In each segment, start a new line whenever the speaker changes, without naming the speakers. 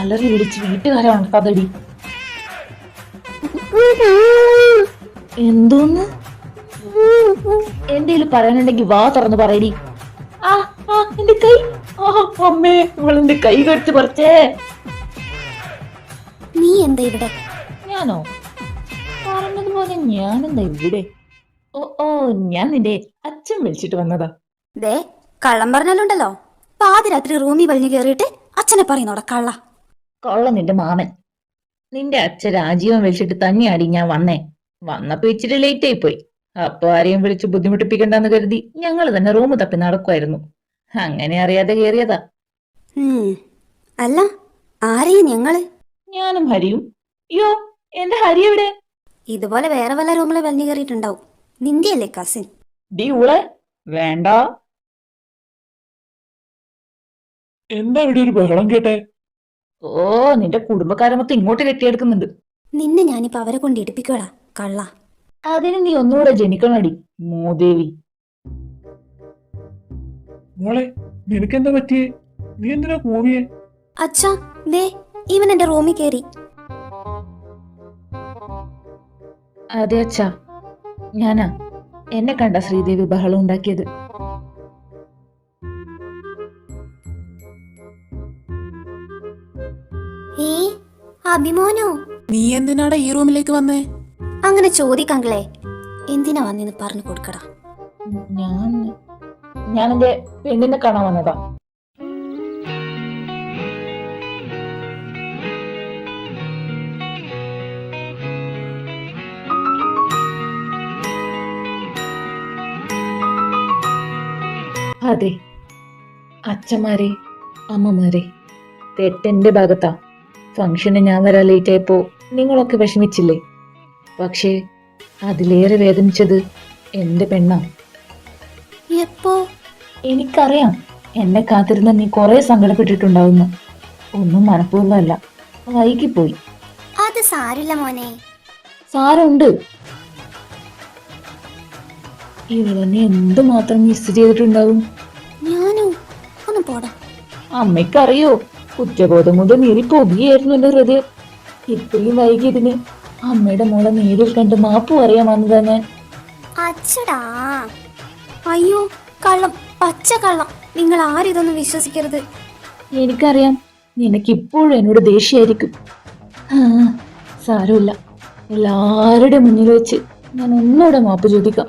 അലറി വിളിച്ച് വീട്ടുകാരെ ഉണർത്താതടി എന്തോന്ന്? എന്തേലും പറയാനുണ്ടെങ്കിൽ വാ തുറന്ന് പറയടി. ആ ആ എന്റെ കൈ. ആ അമ്മേ ഇവളെന്റെ കൈ കടിച്ച് പറിച്ചേ?
നീ എന്താ ഇവിടെ?
ഞാനോ? പറഞ്ഞതുപോലെ ഞാനെന്താ ഇവിടെ? ഓ ഓ ഞാൻ നിന്റെ അച്ഛൻ വിളിച്ചിട്ട് വന്നതാ.
ദേ കള്ളം പറഞ്ഞാലുണ്ടല്ലോ. പാതിരാത്രി റൂമിൽ വലിഞ്ഞു കയറിയിട്ട് അച്ഛനെ പറയുന്നോടെ കള്ള.
കൊള്ള നിന്റെ മാമൻ. നിന്റെ അച്ഛൻ രാജീവൻ വിളിച്ചിട്ട് തന്നെയാടി ഞാൻ വന്നേ. വന്നപ്പോ ഇച്ചിരി ലേറ്റ് ആയി പോയി. അപ്പൊ ആരെയും വിളിച്ച് ബുദ്ധിമുട്ടിപ്പിക്കണ്ടെന്ന് കരുതി ഞങ്ങൾ തന്നെ റൂം തപ്പി നടക്കുമായിരുന്നു അങ്ങനെ അറിയാതെ
കേറിയതാ. അല്ല ആരെയും ഞങ്ങൾ?
ഞാനും ഹരിയും. അയ്യോ എന്റെ ഹരി എവിടെ?
ഇതുപോലെ വേറെ വല്ല റൂമിൽ വലിഞ്ഞു കയറിയിട്ടുണ്ടാവും. നിന്റെ അല്ലേ കസിൻ
ഡി ഉളെ വേണ്ട.
എന്താ ഇവിടെ ഒരു ബഹളം കേട്ടെ?
ഓ നിന്റെ കുടുംബക്കാരെ മൊത്തം ഇങ്ങോട്ട് കെട്ടിയെടുക്കുന്നുണ്ട്.
നിന്നെ ഞാനിപ്പോ അവരെ കൊണ്ട് ഇടിപ്പിക്കോളാ കള്ള.
അതിന് നീ ഒന്നുകൂടെ ജനിക്കണടി മോദേവി.
മോളെ നിനക്കെന്താ പറ്റിയേ? നീ എന്തിനാ കോവിയെ
അച്ഛാ ദേ ഇവൻ എന്റെ റൂമിൽ കയറി
അതെ അച്ഛാ. ഞാനാ. എന്നെ കണ്ട ശ്രീദേവി ബഹളം ഉണ്ടാക്കിയത്.
ഏ അഭിമോനോ?
നീ എന്തിനാടാ ഈ റൂമിലേക്ക് വന്നേ?
അങ്ങനെ ചോദിക്കാങ്കളെ എന്തിനാ വന്നെന്ന് പറഞ്ഞു കൊടുക്കടാ?
ഞാൻ ഞാൻ എന്റെ പെണ്ണിനെ കാണാൻ വന്നതാ. അതെ അച്ഛന്മാരെ അമ്മമാരെ തെറ്റെന്റെ ഭാഗത്താ. ഫംഗ്ഷന് ഞാൻ വരാൻ ലേറ്റ് ആയപ്പോ നിങ്ങളൊക്കെ വിഷമിച്ചില്ലേ? പക്ഷേ അതിലേറെ വേദനിച്ചത് എന്റെ പെണ്ണാ.
എപ്പോ?
എനിക്കറിയാം എന്നെ കാത്തിരുന്ന നീ കുറെ സങ്കടപ്പെട്ടിട്ടുണ്ടാവുന്നു. ഒന്നും മനഃപൂർവമല്ല. വൈകിപ്പോയി.
അത് സാരില്ല മോനെ.
സാരമുണ്ട്. ഇവളെന്നെ എന്തുമാത്രം മിസ് ചെയ്തിട്ടുണ്ടാവും?
ഞാനോ? ഒന്ന് പോടാ.
അമ്മയ്ക്കറിയോ? കുറ്റബോധം കൊണ്ട് നീറി പോകുകയായിരുന്നു എന്റെ ഹൃദയം. ഇത്രയും വൈകിയതിന് അമ്മയുടെ മോളെ നേരിൽ കണ്ട് മാപ്പ് പറയാമെന്നതാ ഞാൻ.
അച്ചടാ. അയ്യോ കള്ളം. പച്ച കള്ളം. നിങ്ങൾ ആരിതൊന്നും ഇതൊന്നും വിശ്വസിക്കരുത്.
എനിക്കറിയാം നിനക്കിപ്പോഴും എന്നോട് ദേഷ്യായിരിക്കും ആ, സാരമില്ല. എല്ലാവരുടെ മുന്നിൽ വെച്ച് ഞാൻ ഒന്നുകൂടെ മാപ്പ് ചോദിക്കാം.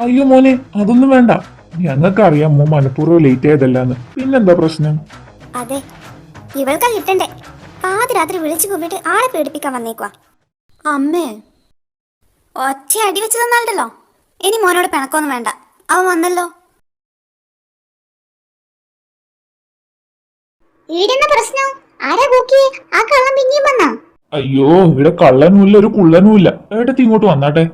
അയ്യോ മോനെ അതൊന്നും വേണ്ട. ഞങ്ങൾക്കറിയാം മോ മനഃപൂർവം ലേറ്റ് ആയതല്ലാന്ന്. പിന്നെന്താ പ്രശ്നം?
അതെ ഇവൾക്കാ കിട്ടണ്ടേ? പാതിരാത്രി വിളിച്ചു കൂപ്പിട്ട് ആളെ പേടിപ്പിക്കാൻ വന്നേക്കുവാ. അമ്മേ. ഒറ്റ അടി വെച്ച് തന്നാലോ ഇനി മോനോട് പിണക്കൊന്നും വേണ്ട. അവൻ വന്നല്ലോ.
ഈടെന്ന പ്രശ്നം? ആരാ കൂക്കി? ആ കള്ളം പിന്നെയും വന്നാ?
അയ്യോ ഇവിടെ കള്ളനുമില്ല ഒരു കുള്ളനുമില്ല. ഏട്ടത്തി ഇങ്ങോട്ട് വന്നാട്ടെ?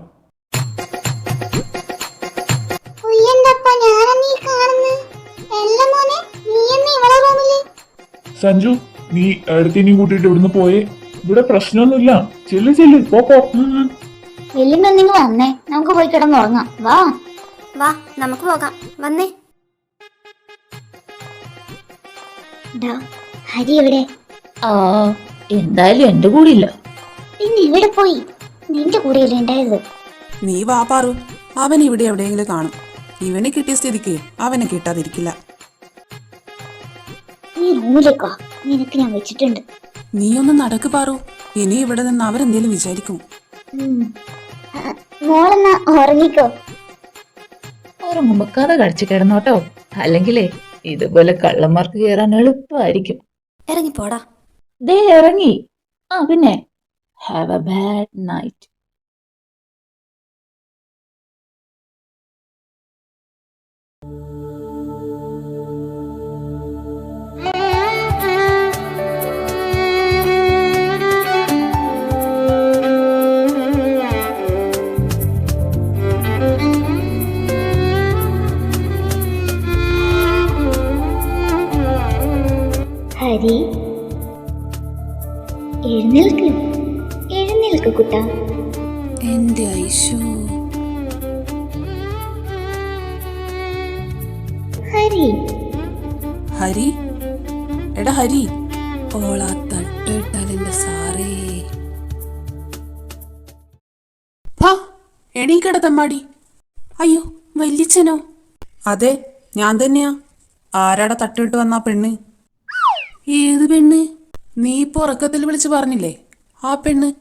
സഞ്ജു നീ ഏടത്തിനെയും കൂട്ടിയിട്ട് ഇവിടുന്ന് പോയേ. ഇവിടെ പ്രശ്നമൊന്നുമില്ല. ചെല്ലു ചെല്ലു. പോക്കോ ഉം.
വെല്ലുമ്പോ നിങ്ങൾ വന്നേ. നമുക്ക് പോയി കിടന്നുറങ്ങാം വാ.
വാ നമുക്ക് പോകാം. വന്നേ.
ഡാ ഹരി എവിടെ?
ആ എന്തായാലും എന്റെ കൂടെ ഇല്ല
പിന്നെ ഇവിടെ പോയി? നിന്റെ കൂടെയല്ലേ ഉണ്ടായത്?
നീ വാ പാറു. അവൻ ഇവിടെ എവിടെയെങ്കിലും കാണും. ഇവനെ കിട്ടിയ സ്ഥിതിക്ക് അവനെ കിട്ടാതിരിക്കില്ല.
നീ റൂമിലേക്കാ നിനക്ക് ഞാൻ വെച്ചിട്ടുണ്ട്.
നീ ഒന്ന് നടക്ക് പാറു. ഇനി ഇവിടെ നിന്ന് അവരെന്തേലും വിചാരിക്കും.
മോളെന്നാ ഉറങ്ങിക്കോ.
ഉറങ്ങുമ്പോ കഥ കഴിച്ച് കിടന്നോട്ടോ. അല്ലെങ്കിലേ ഇതുപോലെ കള്ളന്മാർക്ക് കയറാൻ എളുപ്പമായിരിക്കും.
ഇറങ്ങി പോടാ
ദേ ഇറങ്ങി. ആ പിന്നെ. Have a bad night
Hari എഴുന്നേൽക്ക്. എഴുന്നേൽക്ക് കുട്ട.
എന്റെ ഐശോ.
ഹരി.
ഹരി? എടാ ഹരി. ഓളാ തട്ടിട്ടാൽ എന്റെ സാറേ എണീക്കട തമ്മാടി. അയ്യോ വല്യച്ഛനോ? അതെ ഞാൻ തന്നെയാ. ആരാടെ തട്ടിട്ട് വന്ന പെണ്ണ്? ഏത് പെണ്ണ്? നീ ഇപ്പൊ ഉറക്കത്തിൽ വിളിച്ച് പറഞ്ഞില്ലേ? ആ പെണ്ണ്?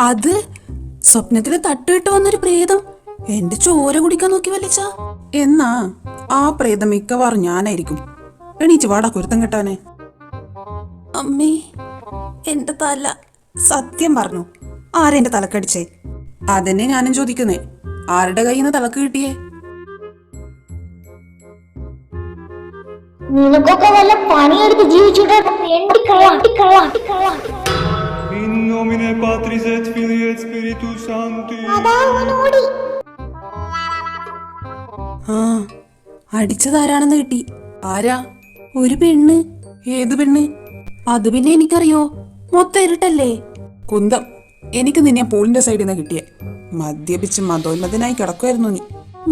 അത് സ്വപ്നത്തിൽ തട്ടുവിട്ട് വന്നൊരു പ്രേതം. എന്റെ ചോര കുടിക്കാൻ നോക്കി വലിച്ച. എന്നാ ആ പ്രേതം മിക്കവാറും ഞാനായിരിക്കും. എണീച്ച് വാടാ കുരുത്തം കെട്ടാനെ. അമ്മേ എന്റെ തല. സത്യം പറഞ്ഞു. ആരെന്റെ തലക്കടിച്ചേ? അതന്നെ ഞാനും ചോദിക്കുന്നേ. ആരുടെ കയ്യിൽ നിന്ന് തലക്ക് കിട്ടിയേ?
നിനക്കൊക്കെ വല്ല പണിയെടുത്ത് ജീവിച്ചൂടെ? എണ്ടിക്കള്ള അട്ടിക്കള്ള അട്ടിക്കള്ള
In nomine Patris et Filii et Spiritus Sancti.
അതാ അവൻ ഓടി.
ആ അടിച്ചതാരാണെന്ന് കിട്ടി? ആരാ? ഒരു പെണ്ണ്. ഏത് പെണ്ണ്? അത് പിന്നെ എനിക്കറിയോ? മൊത്തം ഇരുട്ടല്ലേ? കുന്തം. എനിക്ക് നിന്നെ പൂളിന്റെ സൈഡിൽ നിന്ന് കിട്ടിയേ. മദ്യപിച്ച് മതോന്മതനായി കിടക്കുമായിരുന്നു നീ.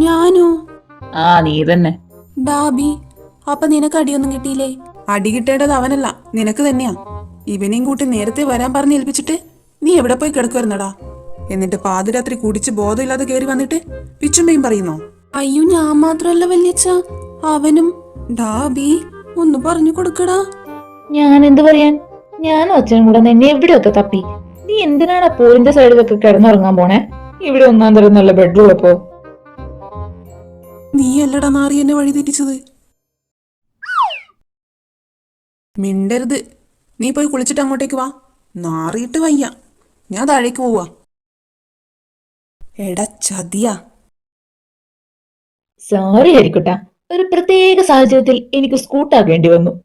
ഞാനോ?
ആ നീ തന്നെ.
ഡാബി അപ്പൊ നിനക്ക് അടിയൊന്നും കിട്ടിയില്ലേ? അടി കിട്ടേണ്ടത് അവനല്ല നിനക്ക് തന്നെയാ. ഇവനെയും കൂട്ടി നേരത്തെ വരാൻ പറഞ്ഞ് ഏൽപ്പിച്ചിട്ട് നീ എവിടെ പോയി കിടക്കുവായിരുന്നടാ? എന്നിട്ട് പാതിരാത്രി കുടിച്ച് ബോധമില്ലാതെ കയറി വന്നിട്ട് പിച്ചുമ്പയും പറയുന്നോ? അയ്യോ ഞാൻ മാത്രല്ല വല്യച്ച അവനും. ഡാബി ഒന്ന് പറഞ്ഞു കൊടുക്കടാ.
ഞാൻ എന്ത് പറയാൻ? ഞാനും അച്ഛനും കൂടെ നിന്നെ എവിടെയൊക്കെ തപ്പി? നീ എന്തിനാണ് പോളിന്റെ സൈഡിലൊക്കെ കിടന്നുറങ്ങാൻ പോണേ? ഇവിടെ ഒന്നാം തരം നല്ല ബെഡ്റൂമപ്പോ
നീ അല്ലടാ നാറി എന്നെ വഴി തെറ്റിച്ചത്. മിണ്ടരുത്. നീ പോയി കുളിച്ചിട്ട് അങ്ങോട്ടേക്ക് വാ. നാറിയിട്ട് വയ്യ. ഞാൻ താഴേക്ക് പോവാ.
സോറി ഹരിക്കുട്ട. ഒരു പ്രത്യേക സാഹചര്യത്തിൽ എനിക്ക് സ്കൂട്ടാക്കേണ്ടി വന്നു.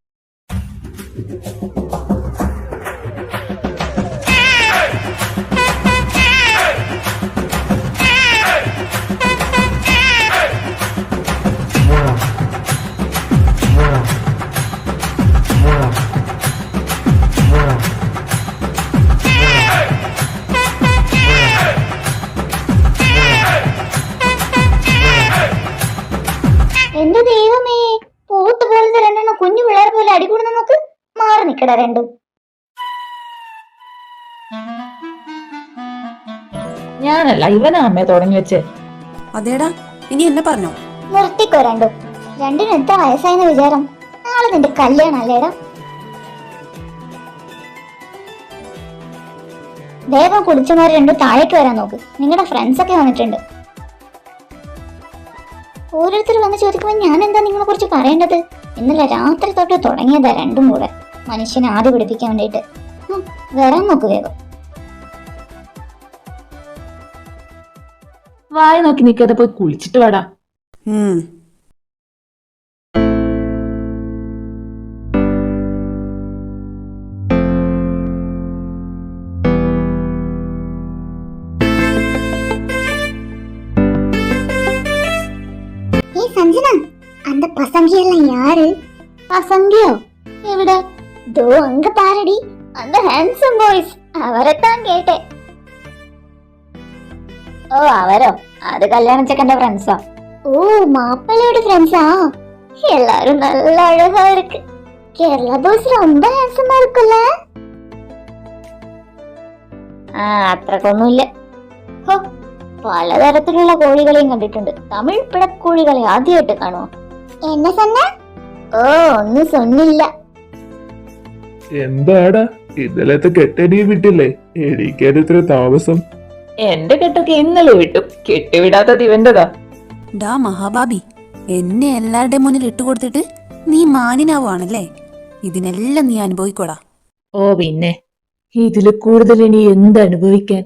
ദൈവമേ പോത്ത് പോലത്തെ രണ്ടെണ്ണം കുഞ്ഞു പിള്ളേർ പോലെ അടികൂടുന്ന നമുക്ക് മാറി നിക്കട രണ്ടും.
ഞാനല്ല ഇവനാ അമ്മയെ തുടങ്ങി വെച്ച്.
അതേടാ ഇനി എന്നെ പറഞ്ഞോ?
നിർത്തിക്കോ രണ്ടും. രണ്ടിനും എത്ര വയസ്സായെന്ന് വിചാരം? നാളെ നിന്റെ കല്യാണം അല്ലേടാ വേഗം കുടിച്ചമാർ രണ്ടും താഴേക്ക് വരാൻ നോക്ക്. നിങ്ങളുടെ ഫ്രണ്ട്സ് ഒക്കെ വന്നിട്ടുണ്ട്. ഓരോരുത്തർ വന്ന് ചോദിക്കുമ്പോൾ ഞാൻ എന്താ നിങ്ങളെ കുറിച്ച് പറയേണ്ടത്? ഇന്നലെ രാത്രി തൊട്ട് തുടങ്ങിയതാ രണ്ടും കൂടെ. മനുഷ്യനെ ആദ്യ പിടിപ്പിക്കാൻ വേണ്ടിയിട്ട്. വേറെ വരാൻ നോക്ക് വേഗം.
വായ നോക്കി നിൽക്കാതെ പോയി കുളിച്ചിട്ട് വാടാ.
யாரு பசங்கியோ எவிட தோ அங்க பாரடி அந்த ஹேண்ட்ஸம் பாய்ஸ் அவரைத்தான் கேட்டேன் ഓ അവരോ? അത് കല്യാണ ചെക്കന്റെ ഫ്രണ്ട്സാ ഓ മാപ്പിളയുടെ ഫ്രണ്ട്സാ എല്ലാരും നല്ല അഴകാ ഇരിക്ക് കേരള ബോസ് ரொம்ப ഹാൻസമാ இருக்குல்ல ആ അത്രക്കൊന്നുമില്ല. ഹോ പലതരത്തിലുള്ള കോഴികളെയും കണ്ടിട്ടുണ്ട്. തമിഴ് പിടക്കോഴികളെ ആദ്യമായിട്ട് കാണുമോ എന്നെ തന്നെ? ഓ ഒന്നും സൊന്നില്ല
എന്താടാ? ഇന്നലത്തെ കെട്ടനീ വിട്ടില്ലേ? എണീക്കാൻ ഇത്ര താമസം.
എന്റെ കെട്ടൊക്കെ ഇന്നലെ വിട്ടു. കെട്ടിവിടാത്തത് ഇവന്റെതാ
ഡാ മഹാബാബി എന്നെ എല്ലാവരുടെയും മുന്നിൽ ഇട്ടുകൊടുത്തിട്ട് നീ മാനിനാവുകയാണല്ലേ ഇതിനെല്ലാം നീ അനുഭവിക്കോടാ.
ഓ പിന്നെ. ഇതിൽ കൂടുതൽ ഇനി എന്ത് അനുഭവിക്കാൻ?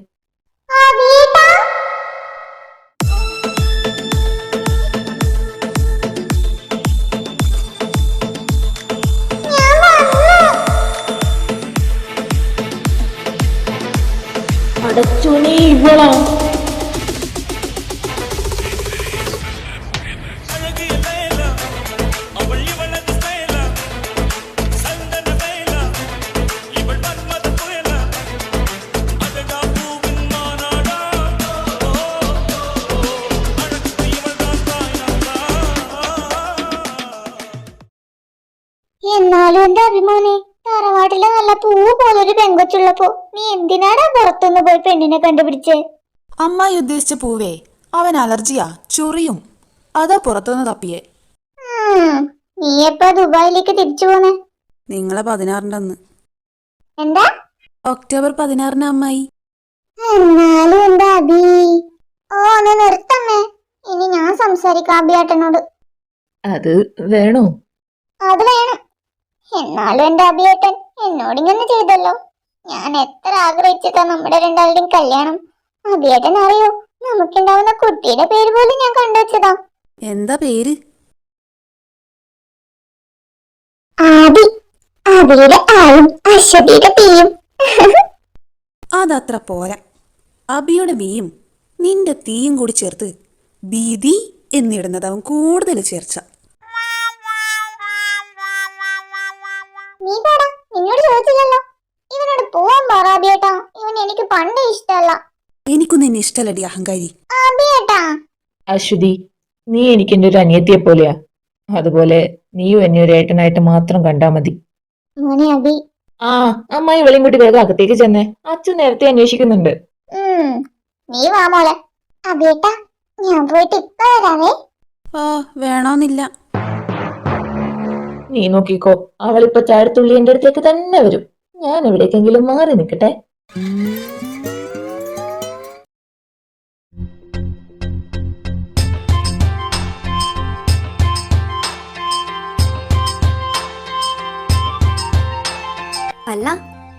പൂ പോലൊരു പെങ്കൊച്ചുള്ളപ്പോ നീ എന്തിനാടാ പുറത്തുനിന്ന് പോയി പെണ്ണിനെ കണ്ടുപിടിച്ചേ?
അമ്മായി ഉദ്ദേശിച്ച പൂവേ അവൻ അലർജിയാ ചൊറിയും. അതാ പുറത്തുനിന്ന് തപ്പിയേ.
നീ എപ്പാ ദുബായിലേക്ക് തിരിച്ചു പോന്നെ?
നിങ്ങളെ പതിനാറിന്റെ അന്ന്
എന്താ?
ഒക്ടോബർ പതിനാറിന് അമ്മായി.
എന്നാലും എന്താ അബി? ഓ ഒന്ന് നിർത്തമ്മേ. ഇനി ഞാൻ സംസാരിക്കാം അബിയേട്ടനോട്.
അത് വേണോ?
അത് വേണം. എന്നാലും എന്റെ അബിയേട്ടൻ എന്നോട് ഇങ്ങനെ ചെയ്തല്ലോ. ഞാൻ എത്ര ആഗ്രഹിച്ചിട്ടാ നമ്മുടെ രണ്ടാളുടെയും കല്യാണം? അബിയേട്ടൻ അറിയോ? നമുക്കുണ്ടാവുന്ന കുട്ടിയുടെ പേര് പോലും ഞാൻ കണ്ടുവച്ചതാ
എന്താ പേര്?
ആദി. ആദിയുടെ ആയും അശ്വതിയുടെ തീയും.
അതത്ര പോരാ. അബിയുടെ ബിയും നിന്റെ തീയും കൂടി ചേർത്ത് ബീതി എന്നിടുന്നത് അവൻ കൂടുതൽ ചേർച്ച. നിന്നെ ഇഷ്ടല്ലടി അഹങ്കാരി.
അശ്വതി നീ എനിക്ക് എന്റെ ഒരു അനിയത്തിയെ പോലെയാ. അതുപോലെ നീയും എന്നെ ഒരു ഏട്ടനായിട്ട് മാത്രം കണ്ടാ മതി. ആ അമ്മായി വെളിയും കൂട്ടി വേഗം അകത്തേക്ക് ചെന്നേ അച്ഛൻ നേരത്തെ അന്വേഷിക്കുന്നുണ്ട്.
നീ വാ മോളെ. അബിയേട്ടാ ഞാൻ പോയിട്ട് ഇപ്പൊ വരാവേ.
ആ വേണമെന്നില്ല
നീ നോക്കിക്കോ അവളിപ്പോ ചാടത്തുള്ളി എന്റെ അടുത്തേക്ക് തന്നെ വരും. ഞാൻ എവിടേക്കെങ്കിലും മാറി നിൽക്കട്ടെ.
അല്ല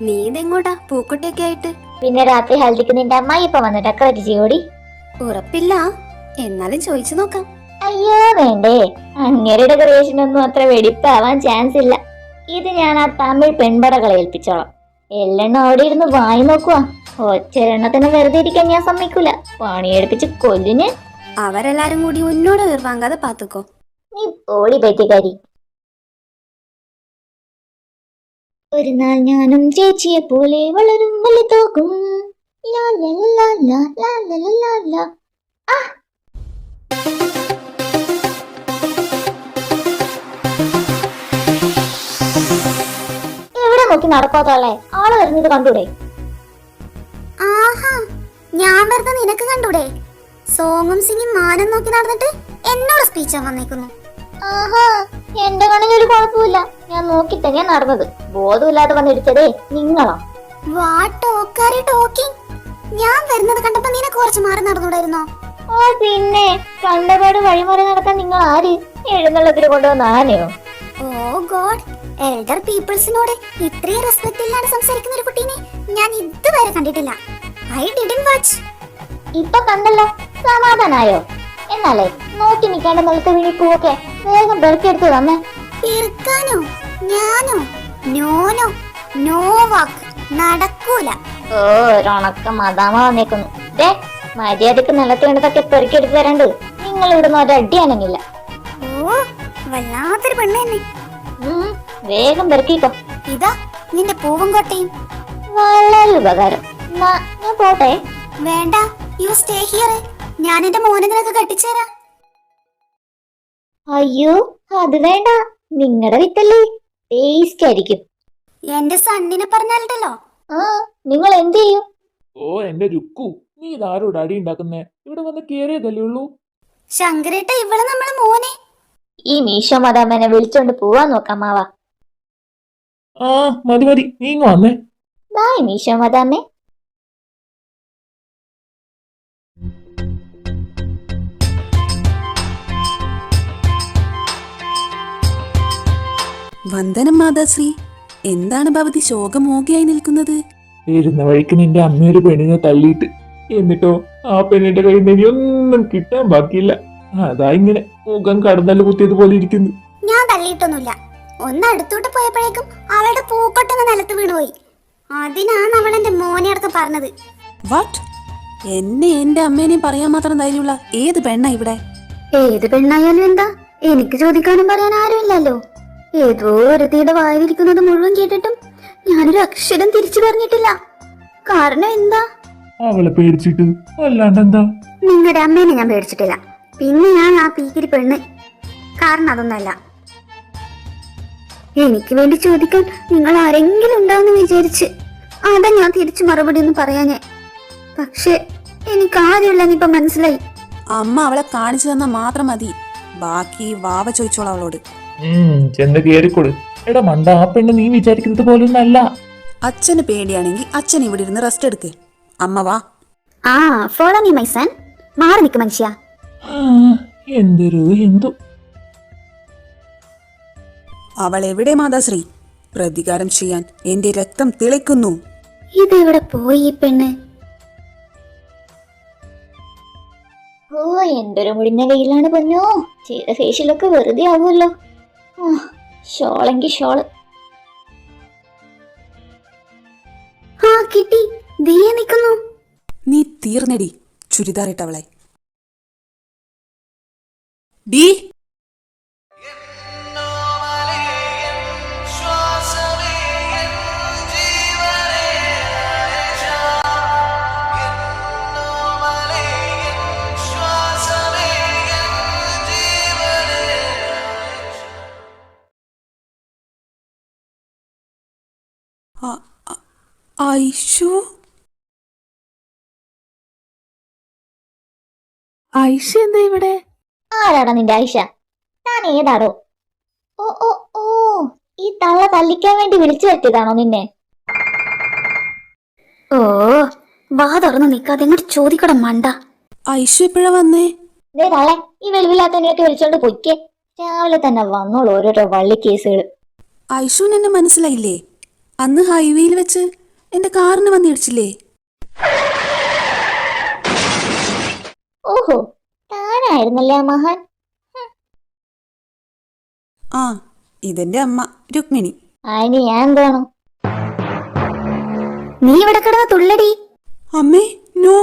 നീ ഇതെങ്ങോട്ടാ? പൂക്കുട്ടിയൊക്കെ ആയിട്ട്.
പിന്നെ രാത്രി ഹൽദിക്ക് നിന്റെ അമ്മായി ഇപ്പൊ വന്നിട്ട് ചെയ്യോടി
ഉറപ്പില്ല. എന്നാലും ചോദിച്ചു നോക്കാം.
അയ്യോ വേണ്ടേ. അങ്ങേരുടെ ഒന്നും അത്ര വെടിപ്പാവാൻ ചാൻസ് ഇല്ല. ഇത് ഞാൻ ആ തമിഴ് പെൺപടകളെ ഏൽപ്പിച്ചോളാം. എല്ലെണ്ണം അവിടെ ഇരുന്ന് വായി നോക്കുക ഒച്ചരെണ്ണത്തിന് വെറുതെ ഇരിക്കാൻ ഞാൻ സമ്മതിക്കൂല. പണിയെടുപ്പിച്ച് കൊല്ലിന്.
അവരെല്ലാരും കൂടി ഉന്നോട് വീർവാങ്കാതെ പാത്തുക്കോ.
നീ പോടി പറ്റിക്കാരി ഒരു നാൾ ഞാനും ചേച്ചിയെ പോലെ വളരും വലുതാകും എവിടെ നോക്കി നടക്കാത്തോളെ? ആൾ വരുന്നത് കണ്ടൂടെ?
ആഹാ ഞാൻ വെറുതെ നിനക്ക് കണ്ടൂടെ? സോങ്ങും സിംഗും മാനം നോക്കി നടന്നിട്ട് എന്നോട് സ്പീച്ചാ വന്നേക്കുന്നു.
ആഹാ. എന്റെ കണ്ണിന് ഒരു കുഴപ്പമില്ല. ഞാൻ നോക്കി ഞാൻ നടന്നത്. ബോധമില്ലാതെ വന്നിടിച്ചതേ നിങ്ങളാ.
ഞാൻ വരുന്നത് കണ്ടപ്പോ നിനക്ക് കുറച്ച് മാറി നടന്നൂടായിരുന്നോ
ഓ പിന്നെ കണ്ടപാട് വഴിമാറി നടക്കാൻ നിങ്ങൾ ആര് എഴുന്നള്ളത്തിൽ കൊണ്ടുവന്ന ആനയോ
ഓ ഗോഡ്. എൽഡർ പീപ്പിൾസിനോട് ഇത്രയും റെസ്പെക്ട് ഇല്ലാതെ സംസാരിക്കുന്ന ഒരു കുട്ടീനെ ഞാൻ ഇതുവരെ കണ്ടിട്ടില്ല. ഐ ഡിഡൻ വാച്ച്
ഇപ്പൊ കണ്ടല്ലോ. സമാധാനായോ? എന്നാലേ നോക്കി നിൽക്കേണ്ട നിലത്ത് വീണി പൂവൊക്കെ വേഗം പെറുക്കിയെടുത്ത് തന്നെ.
ഞാനോ? നോനോ? നോ വാക്ക് നടക്കൂല.
ഓ ഒരണക്ക മതാമ വന്നേക്കുന്നു. ദേ മര്യാദയ്ക്ക് നിലത്ത് വീണതൊക്കെ പെറുക്കിയെടുത്ത് തരണ്ട്. നിങ്ങൾ ഇവിടുന്ന് അനങ്ങില്ല.
ഓ വല്ലാത്തൊരു പെണ്ണ് തന്നെ.
വേഗം പെറുക്കിക്കോ.
ഇതാ നിന്റെ പൂവും കൊട്ടയും.
വളരെ ഉപകാരം. ഞാൻ പോട്ടെ.
വേണ്ട യു സ്റ്റേ ഹിയർ ഞാൻ എന്റെ മോനെ നിനക്ക് കെട്ടിച്ചേരാ.
അയ്യോ അത് വേണ്ട. നിങ്ങളുടെ വിത്തല്ലേ? ടേസ്റ്റ് ആയിരിക്കും.
എന്റെ സണ്ണിനെ പറഞ്ഞാലോ
ആ നിങ്ങൾ എന്ത് ചെയ്യും?
ഓ എന്റെ രുക്കു നീ ഇതാരോട് അടി ഉണ്ടാക്കുന്നേ? ഇവിടെ വന്ന് കേറിയതല്ലേ ഉള്ളൂ.
ശങ്കരേട്ട ഇവൾ നമ്മളെ മോനെ.
ഈ മീശോ മദാമനെ വിളിച്ചോണ്ട് പോവാൻ നോക്കാം മാവാ.
ആ മതി മതി നീ ഇങ്ങ് വന്നേ.
ബായ് മീശോ മദാമേ
വന്ദനം മാതാശ്രീ. എന്താണ് ഭവതി ശോകമോകിയായി നിൽക്കുന്നത്?
വരുന്ന വഴിക്ക് നിന്റെ അമ്മയൊരു പെണ്ണിനെ തള്ളിയിട്ട്. എന്നിട്ടോ ആ പെണ്ണിന്റെ കയ്യിൽ നിന്ന് ഒന്നും കിട്ടാൻ ബാക്കിയില്ല. അതാ ഇങ്ങനെ മുഖം കടന്നൽ കുത്തിയതുപോലെ ഇരിക്കുന്നു.
ഞാൻ തള്ളിയിട്ടൊന്നുമില്ല. ഒന്ന് അടുത്തോട്ട് പോയപ്പോഴേക്കും അവളുടെ പൂക്കൊട്ടൊന്ന് നിലത്ത് വീണുപോയി. അതിനാണ് അവൾ എന്റെ മോനെ അടുത്ത് പറഞ്ഞത്.
വാട്ട് എന്നെ എന്റെ അമ്മേനെയും പറയാൻ മാത്രം ധൈര്യമുള്ള ഏത് പെണ്ണാ ഇവിടെ?
ഏത് പെണ്ണായാലും എന്താ? എനിക്ക് ചോദിക്കാനും പറയാൻ ആരുമില്ലല്ലോ. ഏതോ ഒരുത്തിയുടെ വായിരിക്കുന്നത് മുഴുവൻ കേട്ടിട്ടും ഞാനൊരു അക്ഷരം തിരിച്ചു പറഞ്ഞിട്ടില്ല. കാരണം എന്താ?
അവളെ പേടിച്ചിട്ട് അല്ലാണ്ട് എന്താ
നിങ്ങളുടെ അമ്മേനെ ഞാൻ പേടിച്ചിട്ടില്ല. പിന്നെ ഞാൻ ആ പീക്കിരി പെണ്ണ്. കാരണം അതൊന്നല്ല. എനിക്ക് വേണ്ടി ചോദിക്കാൻ നിങ്ങൾ ആരെങ്കിലും ഉണ്ടാവുമെന്ന് വിചാരിച്ച്. അതാ ഞാൻ തിരിച്ചു മറുപടി ഒന്നും പറയാഞ്ഞേ. പക്ഷേ എനിക്ക് ആരുമില്ലെന്ന് ഇപ്പൊ മനസ്സിലായി.
അമ്മ അവളെ കാണിച്ചു തന്നാ മാത്രം മതി. ബാക്കി വാവ ചോദിച്ചോളാം അവളോട്.
ചെന്ന് കേറിക്കൊടു. എടാ മണ്ട ആ പെണ്ണ് നീ വിചാരിക്കുന്നത് പോലൊന്നും അല്ല
അച്ഛന് പേടിയാണെങ്കിൽ അച്ഛൻ ഇവിടെ ഇരുന്ന് റെസ്റ്റ് എടുക്ക്. അമ്മ വാ.
ആ ഫോളോ മീ മൈ സൺ മാറി നിൽക്ക് മനുഷ്യ.
എന്തൊരു എന്തു
അവൾ എവിടെ മാതാശ്രീ? പ്രതികാരം ചെയ്യാൻ എന്റെ രക്തം തിളയ്ക്കുന്നു.
ഇതെവിടെ പോയി ഈ പെണ്ണ്?
ഓ എന്തൊരു മുടിഞ്ഞ വെയിലാണ് പൊന്നോ. ചെയ്ത ഫേഷ്യലൊക്കെ വെറുതെ ആവുമല്ലോ. ആ ഷോളെങ്കി ഷോൾ.
ആ കിട്ടി. ദിയെ നിൽക്കുന്നു.
നീ തീർന്നെടി ചുരിദാറിട്ടവളെ. ഡീ ഐഷു ഐഷ എന്താ ഇവിടെ?
ആരാടാ നിന്റെ ഐഷ ഞാൻ ഏതാടോ? ഓ ഓ ഓ ഈ തള്ള തല്ലിക്കാൻ വേണ്ടി വിളിച്ചു വരുത്തിയതാണോ നിന്നെ?
ഓ വാ തുറന്ന് നിൽക്കാതെ ഇങ്ങോട്ട് ചോദിക്കട മണ്ട.
ഐഷു എപ്പോഴാ വന്നേ?
ദേ തള്ളെ ഈ വെളിവില്ലാത്തതിനെയൊക്കെ വിളിച്ചോണ്ട് പൊയ്ക്കേ. രാവിലെ തന്നെ വന്നോളൂ ഓരോരോ വള്ളി കേസുകൾ
ഐഷുവിന് എന്നെ മനസ്സിലായില്ലേ? അന്ന് ഹൈവേയിൽ വെച്ച് എന്റെ കാറിന് വന്നിടിച്ചില്ലേ
ഓഹോ താനായിരുന്നല്ലേ ആ മഹാൻ?
ആ ഇതെന്റെ അമ്മ രുക്മിണി.
അതിന് ഞാൻ എന്താണ്?
നീ ഇവിടെ കിടന്ന് തുള്ളടി.
അമ്മേ നോ.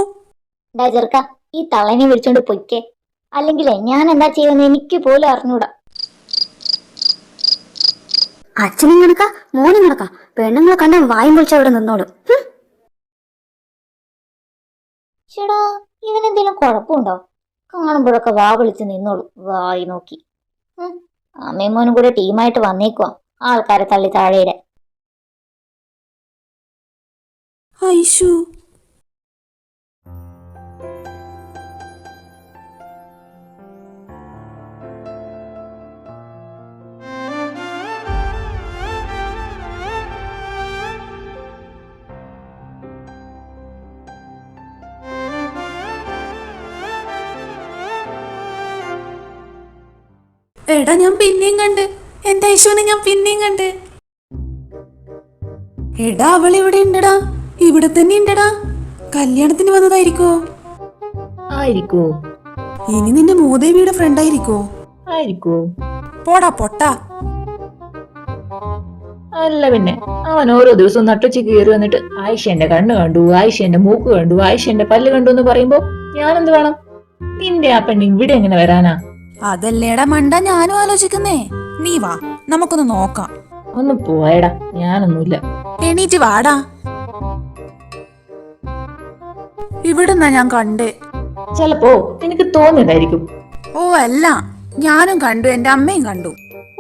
ഡാ ചെറുക്ക ഈ തളനെ വിളിച്ചോണ്ട് പൊയ്ക്കേ. അല്ലെങ്കിൽ ഞാൻ എന്താ ചെയ്യുന്നത് എനിക്ക് പോലും അറിഞ്ഞൂടാ.
അച്ഛനും നടക്ക മോനും കണക്ക പെണ്ണുങ്ങളെ കണ്ട വായും പൊളിച്ച അവിടെ നിന്നോളും.
ചേടാ ഇവനെന്തെങ്കിലും കുഴപ്പമുണ്ടോ? കാണുമ്പോഴൊക്കെ വാ വിളിച്ച് നിന്നോളൂ വായി നോക്കി. അമ്മയും മോനും കൂടെ ടീമായിട്ട് വന്നേക്കുവാ ആൾക്കാരെ തള്ളി താഴെയിടെ
ഐഷു എടാ ഞാൻ പിന്നെയും കണ്ട്. എന്താ ഐശുവിനെ ഞാൻ പിന്നെയും കണ്ട്? എടാ അവൾ ഇവിടെ ഉണ്ടടാ. ഇവിടെ തന്നെ ഉണ്ടടാ. കല്യാണത്തിന് വന്നതായിരിക്കോ?
ആയിരിക്കോ?
ഇനി നിന്റെ മൂദേവിയുടെ ഫ്രണ്ട് ആയിരിക്കോ?
ആയിരിക്കോ?
പോടാ പൊട്ടാ.
അല്ല പിന്നെ അവൻ ഓരോ ദിവസവും നട്ടുച്ച കയറി വന്നിട്ട് ആയിഷന്റെ കണ്ണ് കണ്ടു ആയിഷന്റെ മൂക്ക് കണ്ടു ആയിഷന്റെ പല്ല് കണ്ടു എന്ന് പറയുമ്പോ ഞാനെന്ത് വേണം? നിന്റെ ആ പെണ്ണ് ഇവിടെ എങ്ങനെ വരാനാ?
അതല്ലേടാ മണ്ട ഞാനും ആലോചിക്കുന്നേ. നീ വാ നമുക്കൊന്ന് നോക്കാം.
ഒന്ന് പോയടാ ഞാനൊന്നുമില്ല.
എണീറ്റ് വാടാ. ഇവിടുന്നാ ഞാൻ കണ്ടേ.
ചിലപ്പോ എനിക്ക് തോന്നിയതായിരിക്കും.
ഓ അല്ല ഞാനും കണ്ടു എന്റെ അമ്മയും കണ്ടു.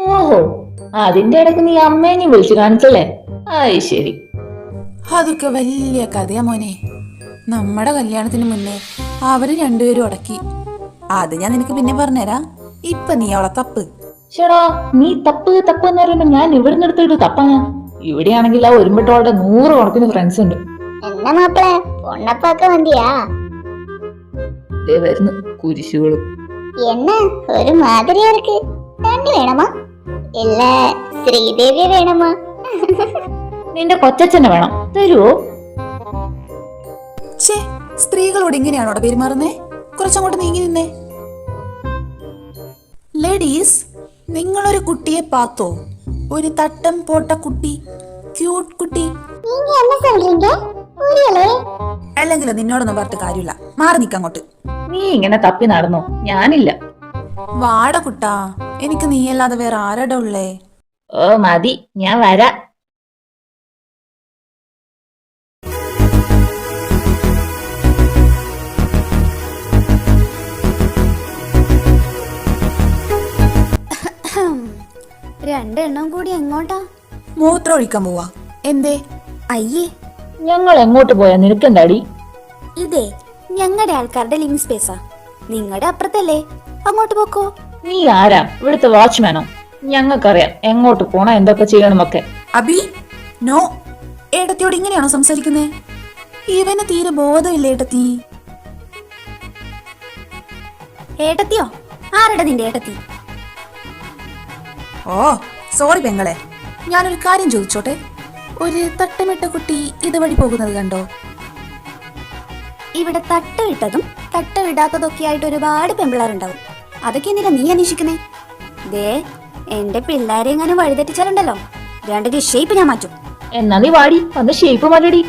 ഓഹോ അതിന്റെ ഇടയ്ക്ക് നീ അമ്മേനെയും വിളിച്ചു കാണിച്ചല്ലേ? ആയി ശരി.
അതൊക്കെ വലിയ കഥയാ മോനെ. നമ്മുടെ കല്യാണത്തിന് മുന്നേ അവർ രണ്ടുപേരും ഉടക്കി അത് ഞാൻ നിനക്ക് പിന്നെ പറഞ്ഞുതരാ. ഇപ്പൊ നീ അവളെ തപ്പ്.
ചേടാ നീ തപ്പ് തപ്പ് എന്ന് പറയുമ്പോ ഞാൻ ഇവിടുന്ന് തപ്പാ തപ്പാണ് ഇവിടെയാണെങ്കിൽ ആ ഒരുമ്പട്ടോളുടെ നൂറ് കണക്കിന് ഫ്രണ്ട്സ് ഉണ്ട്.
എന്നാ മാപ്പിളെ? പൊണ്ണപ്പാക്ക
വണ്ടിയാ? വരുന്നു കുരിശുകളും.
என்ன ஒரு மாதிரியா இருக்கு தண்ணி வேணுமா ഇല്ല ശ്രീദേവി വേണമോ.
നിന്റെ കൊച്ചച്ഛനെ വേണം. തരുവോ
ഛേ സ്ത്രീകളോട് ഇങ്ങനെയാണോടെ പെരുമാറുന്നേ? കുറച്ചങ്ങോട്ട് നീങ്ങി നിന്നേ. ലേഡീസ് നിങ്ങളൊരു കുട്ടിയെ പാത്തോ? ഒരു തട്ടം പോട്ട കുട്ടി ക്യൂട്ട് കുട്ടി. അല്ലെങ്കിൽ നിന്നോടൊന്നും പറഞ്ഞ കാര്യമില്ല. മാറി നിക്കങ്ങോട്ട്
നീ ഇങ്ങനെ തപ്പി നടന്നോ? ഞാനില്ല.
വാട കുട്ടാ. എനിക്ക് നീയല്ലാതെ വേറെ ആരടെ ഉള്ളേ?
ഓ മതി. ഞാൻ വരാ.
രണ്ടെണ്ണം കൂടി എങ്ങോട്ടാ?
മൂത്രം ഒഴിക്കാൻ പോവാ. എന്തേ?
അയ്യേ.
ഞങ്ങൾ എങ്ങോട്ട് പോയാ നിനക്കെന്താടി?
ഇതേ ഞങ്ങളുടെ ആൾക്കാരുടെ ലിവിംഗ് സ്പേസാ. നിങ്ങളുടെ അപ്പുറത്തല്ലേ? അങ്ങോട്ട് പോക്കോ.
നീ ആരാ? ഇവിടുത്തെ വാച്ച്മാനോ? ഞങ്ങൾക്കറിയാം എങ്ങോട്ട് പോണ എന്തൊക്കെ ചെയ്യണമൊക്കെ.
അബി നോ. ഏടത്തിയോട് ഇങ്ങനെയാണോ സംസാരിക്കുന്നേ? ഇവന് തീരെ ബോധമില്ല ഏട്ടത്തി.
ഏട്ടത്തിയോ? ആരുടെ നിന്റെ ഏട്ടത്തി?
ഓ സോറി പെങ്ങളെ. ഞാനൊരു കാര്യം ചോദിച്ചോട്ടെ? ഒരു തട്ടമിട്ട കുട്ടി ഇതുവഴി പോകുന്നത് കണ്ടോ?
ഇവിടെ തട്ടമിട്ടതും തട്ടമിടാത്തതൊക്കെ ആയിട്ട് ഒരുപാട് പെമ്പിളാരുണ്ടാവും. അതൊക്കെ എന്തിനാ നീ അന്വേഷിക്കുന്നേ? ദേ എന്റെ പിള്ളേരെ എങ്ങനെ വഴിതെറ്റിച്ചാലുണ്ടല്ലോ. രണ്ടിന്റെ ഷേപ്പ് ഞാൻ മാറ്റും.
എന്നാ നീ വാടി വന്ന് ഷേപ്പ് മാറ്റടി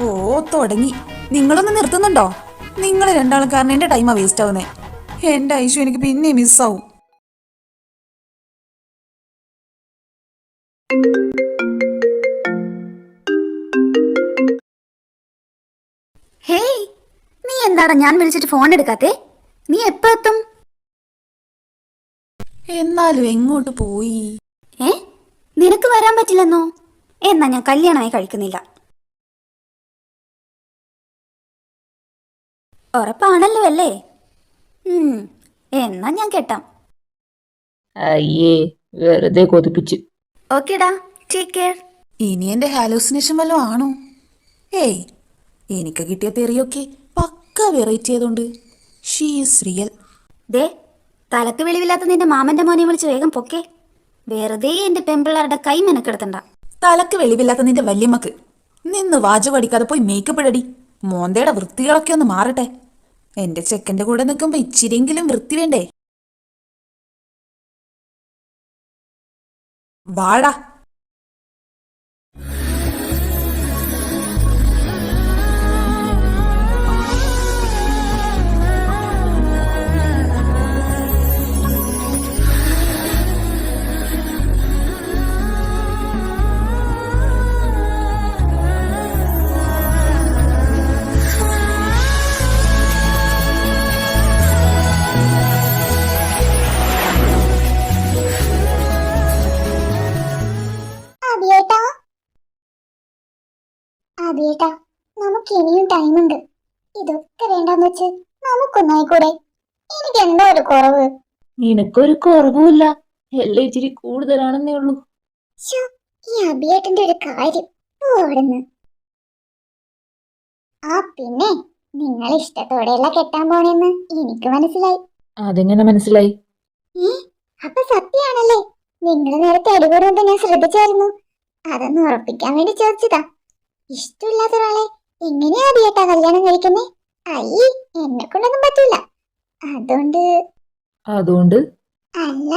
ഓ തുടങ്ങി. നിങ്ങളൊന്ന് നിർത്തുന്നുണ്ടോ? നിങ്ങൾ രണ്ടാളും കാരണം എന്റെ ടൈമാ വേസ്റ്റ് ആവുന്നേ. എന്റെ ഐശു എനിക്ക് പിന്നെ മിസ്സാവും
ഹേയ് നീ എന്താടാ ഞാൻ വിളിച്ചിട്ട് ഫോൺ എടുക്കാത്തെ? നീ എപ്പോ എത്തും?
എന്നാലും എങ്ങോട്ട് പോയി?
ഏ? നിനക്ക് വരാൻ പറ്റില്ലെന്നോ? എന്നാ ഞാൻ കല്യാണമായി കഴിക്കുന്നില്ല. ഉറപ്പാണല്ലോ അല്ലേ? ഉം, എന്നാ ഞാൻ കേട്ടാം.
അയ്യേ വെറുതെ കൊതിപ്പിച്ച്.
ഓക്കേടാ ടേക്ക് കെയർ
ഇനി എന്റെ ഹാലോസിനേഷൻ വല്ലതും ആണോ? ഏയ് എനിക്ക് കിട്ടിയ തെറിയൊക്കെ പക്ക വെറൈറ്റി ആയതുകൊണ്ട്. ഷീസ് റിയൽ
ദേ തലക്ക് വെളിവില്ലാത്ത നിന്റെ മാമന്റെ മോനെ വിളിച്ച് വേഗം പൊക്കെ. വെറുതെ എന്റെ പെമ്പിള്ളാരുടെ കൈ മെനക്കെടുത്തണ്ട.
തലക്ക് വെളിവില്ലാത്ത നിന്റെ വല്യമ്മക്ക്. നിന്ന് വാചകം അടിക്കാതെ പോയി മേക്കപ്പ് ഇടടി. മോന്തയുടെ വൃത്തികളൊക്കെ ഒന്ന് മാറട്ടെ. എന്റെ ചെക്കന്റെ കൂടെ നിൽക്കുമ്പോ ഇച്ചിരിയെങ്കിലും വൃത്തി വേണ്ടേ? വാടാ.
ആദിയേട്ടാ നമുക്ക് ഇനിയും ടൈമുണ്ട് ഇതൊക്കെ വേണ്ടെന്ന് വെച്ച് നമുക്കൊന്നായിക്കൂടെ? എനിക്ക് എന്താ ഒരു കുറവ്.
നിനക്കൊരു കുറവുമില്ല. എല്ലാം ഇച്ചിരി കൂടുതലാണെന്നേ ഉള്ളൂ.
ഈ അഭിയേട്ടന്റെ ഒരു കാര്യം. ഓടുന്നു ആ പിന്നെ നിങ്ങൾ ഇഷ്ടത്തോടെയല്ല കെട്ടാൻ പോണെന്ന് എനിക്ക് മനസ്സിലായി.
അതെങ്ങനെ മനസ്സിലായി?
ഏ അപ്പൊ സത്യാണല്ലേ നിങ്ങൾ നേരത്തെ അടികൂടുമ്പോ ഞാൻ ശ്രദ്ധിച്ചായിരുന്നു. അതൊന്ന് ഉറപ്പിക്കാൻ വേണ്ടി ചോദിച്ചതാ. ഇഷ്ടമില്ലാത്ത ഒരാളെ എങ്ങനെയാ ബിയേട്ടാ കല്യാണം കഴിക്കുന്നേ? അയ്യ എന്നെ കൊണ്ടൊന്നും പറ്റൂല. അതുകൊണ്ട്
അതുകൊണ്ട്?
അല്ല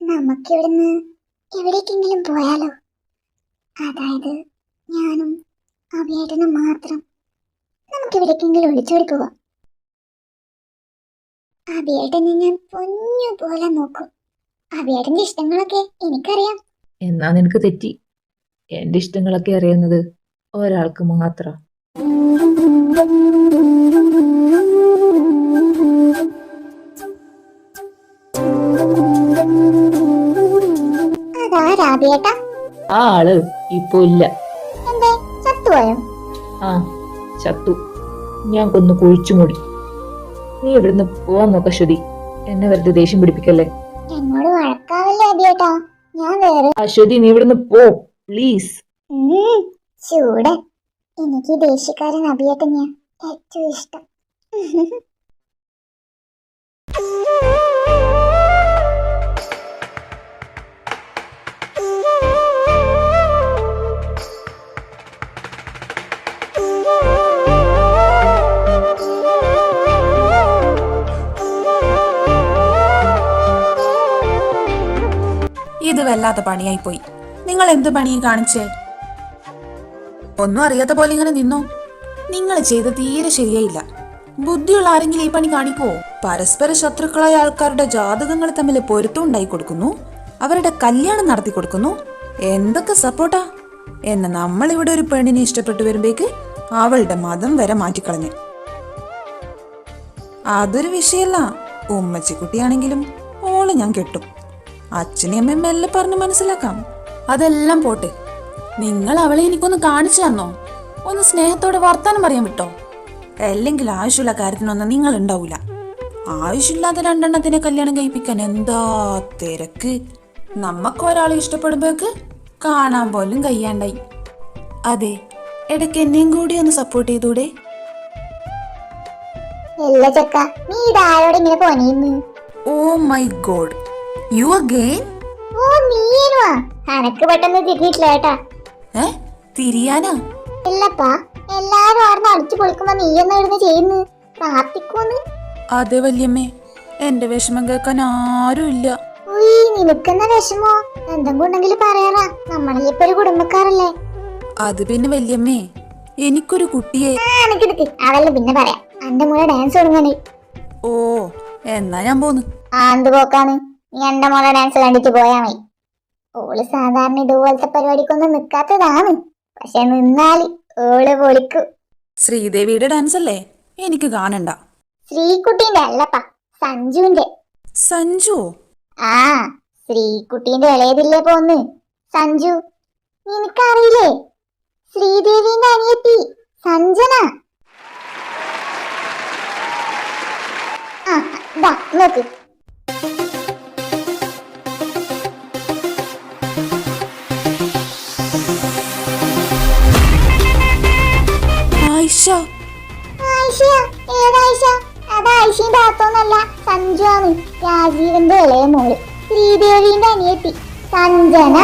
നമുക്കിവിടുന്ന് എവിടേക്കെങ്കിലും പോയാലോ? അതായത് ഞാനും അവിയേട്ടനും മാത്രം നമുക്ക് എവിടേക്കെങ്കിലും ഒളിച്ചോടി പോവാം അവിയേട്ടനെ ഞാൻ പൊന്നു പോലെ നോക്കും. അവിയേട്ടന്റെ ഇഷ്ടങ്ങളൊക്കെ എനിക്കറിയാം.
എന്നാ നിനക്ക് തെറ്റി? എന്റെ ഇഷ്ടങ്ങളൊക്കെ അറിയുന്നത് ഒരാൾക്ക് മാത്രം. ആ ആൾ ഇപ്പൊ ഇല്ല. ആ ചത്തു. ഞാൻ കൊന്ന് കുഴിച്ചു മൂടി. നീ ഇവിടുന്ന് പോവാൻ നോക്ക ശ്രുതി. എന്നെ വെറുതെ ദേഷ്യം പിടിപ്പിക്കല്ലേ?
എന്നോട് വഴക്കാവല്ലേ അബിയേട്ടാ ഞാൻ വേറെ
അശ്വതി നീ ഇവിടുന്ന് പോ പ്ലീസ്
ചൂട്. എനിക്ക് ദേഷ്യക്കാരൻ അഭിയേട്ടനെയാ ഏറ്റവും ഇഷ്ടം.
ഇത് വല്ലാത്ത പണിയായി പോയി നിങ്ങൾ എന്ത് പണിയും കാണിച്ചേ? ഒന്നും അറിയാത്ത പോലെ ഇങ്ങനെ നിന്നോ. നിങ്ങൾ ചെയ്ത് തീരെ ശരിയായില്ല. ബുദ്ധിയുള്ള ആരെങ്കിലും ഈ പണി കാണിക്കുവോ പരസ്പര ശത്രുക്കളായ ആൾക്കാരുടെ ജാതകങ്ങൾ തമ്മിൽ പൊരുത്തം ഉണ്ടായി കൊടുക്കുന്നു. അവരുടെ കല്യാണം നടത്തി കൊടുക്കുന്നു. എന്തൊക്കെ സപ്പോർട്ടാ? എന്ന നമ്മൾ ഇവിടെ ഒരു പെണ്ണിനെ ഇഷ്ടപ്പെട്ടു വരുമ്പേക്ക് അവളുടെ മതം വരെ മാറ്റിക്കളഞ്ഞു. അതൊരു വിഷയല്ല ഉമ്മച്ചിക്കുട്ടിയാണെങ്കിലും ഓൾ ഞാൻ കെട്ടും. അച്ഛനെയും അമ്മയും മെല്ലെ പറഞ്ഞ് മനസ്സിലാക്കാം. അതെല്ലാം പോട്ടെ. നിങ്ങൾ അവളെ എനിക്കൊന്ന് കാണിച്ചു തന്നോ? ഒന്ന് സ്നേഹത്തോടെ വർത്താനം പറയാൻ വിട്ടോ? അല്ലെങ്കിൽ ആവശ്യമുള്ള കാര്യത്തിനൊന്നും നിങ്ങൾ ഉണ്ടാവൂല ആവശ്യമില്ലാത്ത രണ്ടെണ്ണത്തിനെ കല്യാണം കഴിപ്പിക്കാൻ എന്താ തിരക്ക്? നമുക്ക് ഒരാളെ ഇഷ്ടപ്പെടുമ്പോക്ക് കാണാൻ പോലും കഴിയാണ്ടായി. അതെ ഇടയ്ക്ക് എന്നെയും കൂടി ഒന്ന് സപ്പോർട്ട് ചെയ്തൂടെ? Oh my god you again?
ഓ നീ പെട്ടെന്ന് തിരിഞ്ഞിട്ടില്ല കേട്ടാ.
ഏ? തിരിയാനാ?
ഇല്ലപ്പാ എല്ലാരും അടിച്ചു പൊളിക്കുമ്പോ നീ പ്രാർത്ഥിക്കൂന്ന്
അതെ വല്യമ്മേ എന്റെ വിഷമം കേൾക്കാൻ ആരും ഇല്ല.
ഉയ് നിനക്കെന്ന വിഷമോ? എന്തെങ്കിലും ഉണ്ടെങ്കിൽ പറയാറാ നമ്മളല്ലേ ഒരു കുടുംബക്കാരല്ലേ?
അത് പിന്നെ വല്യമ്മേ എനിക്കൊരു കുട്ടിയെ.
ആ നിക്ക് അതല്ല പിന്നെ പറയാം. എന്റെ മോളെ ഡാൻസ് തുടങ്ങണേ
ഓ എന്നാ ഞാൻ പോന്നു.
ആ എന്ത് പോക്കാണ് നീ എന്റെ മോളെ ഡാൻസ് കണ്ടിട്ട് പോയാ മതി. ഓൾ സാധാരണ ഇതുപോലത്തെ പരിപാടിക്കൊന്നും നിക്കാത്തതാണ്. പക്ഷെ നിന്നാൽ ഓൾ പൊളിക്കും.
ശ്രീദേവിയുടെ ഡാൻസ് അല്ലേ? എനിക്ക് കാണണ്ട.
ശ്രീകുട്ടിന്റെ അല്ലപ്പാ സഞ്ജുവിന്റെ.
സഞ്ജു?
ആ ശ്രീകുട്ടിന്റെ ഇളയതില്ലേ പോന്ന്? സഞ്ജു നിനക്കറിയില്ലേ? ശ്രീദേവിന്റെ അനിയത്തി സഞ്ജന. ആ നോക്ക്.
ആയിഷ
ആയിഷ ഏതായിഷ അത് ആയിഷയുടെ അകത്തൊന്നല്ല സഞ്ജു ആണ്. രാജീവന്റെ ഇളയ മോൾ. ശ്രീദേവിന്റെ അനിയത്തി സഞ്ജന.